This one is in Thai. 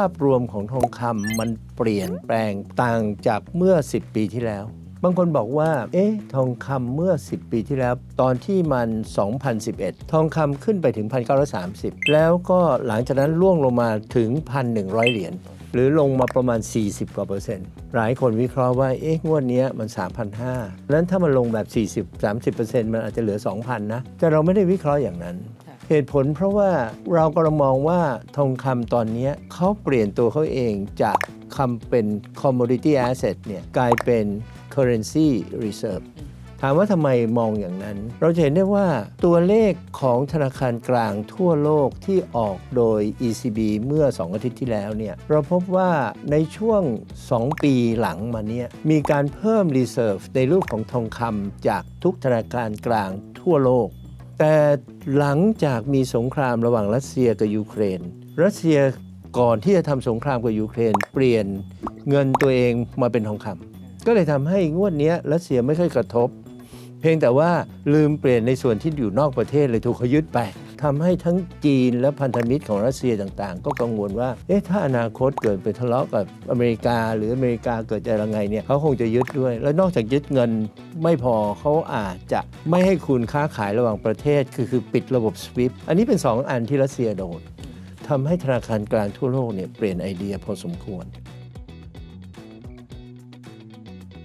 าพรวมของทองคำมันเปลี่ยนแปลงต่างจากเมื่อ 10 ปีที่แล้ว บางคนบอกว่า เอ๊ะ ทองคำเมื่อ 10 ปีที่แล้ว ตอนที่มัน 2011 ทองคำขึ้นไปถึง 1,930 แล้วก็หลังจากนั้นล่วงลงมาถึง 1,100 เหรียญหรือลงมาประมาณ 40 กว่าเปอร์เซ็นต์ หลายคนวิเคราะห์ว่า เอ๊ะ งวดนี้มัน 3,500นั้นถ้ามันลงแบบ 40-30%เปอร์เซ็นต์มันอาจจะเหลือ 2,000 นะ แต่เราไม่ได้วิเคราะห์อย่างนั้น เหตุผลเพราะว่าเรากำลังมองว่าทองคำตอนนี้เขาเปลี่ยนตัวเขาเองจากคำเป็น commodity asset เนี่ยกลายเป็น currency reserve ถามว่าทำไมมองอย่างนั้น เราจะเห็นได้ว่าตัวเลขของธนาคารกลางทั่วโลกที่ออกโดย ECB เมื่อ 2 อาทิตย์ที่แล้วเนี่ยเราพบว่าในช่วง 2 ปีหลังมาเนี่ยมีการเพิ่ม reserve ในรูปของทองคำจากทุกธนาคารกลางทั่วโลก แต่หลังจากมีสงครามระหว่างรัสเซียกับยูเครน รัสเซียก่อนที่จะทำสงครามกับยูเครน เปลี่ยนเงินตัวเองมาเป็นทองคำก็เลยทำให้งวดนี้รัสเซียไม่ค่อยกระทบ เพียงแต่ว่าลืมเปลี่ยนในส่วนที่อยู่นอกประเทศเลยถูกเขายึดไป ทำให้ทั้งจีนและพันธมิตรของรัสเซียต่างๆ ก็กังวลว่า เอ๊ะ ถ้าอนาคตเกิดไปทะเลาะกับอเมริกา หรืออเมริกาเกิดจะยังไงเนี่ยเขาคงจะยึดด้วย แล้วนอกจากยึดเงินไม่พอเขาอาจจะไม่ให้คุณค้าขายระหว่างประเทศ คือคือปิดระบบ SWIFT อันนี้เป็น 2 อันที่รัสเซียโดนทำให้ธนาคารกลางทั่วโลกเนี่ยเปลี่ยนไอเดียพอสมควร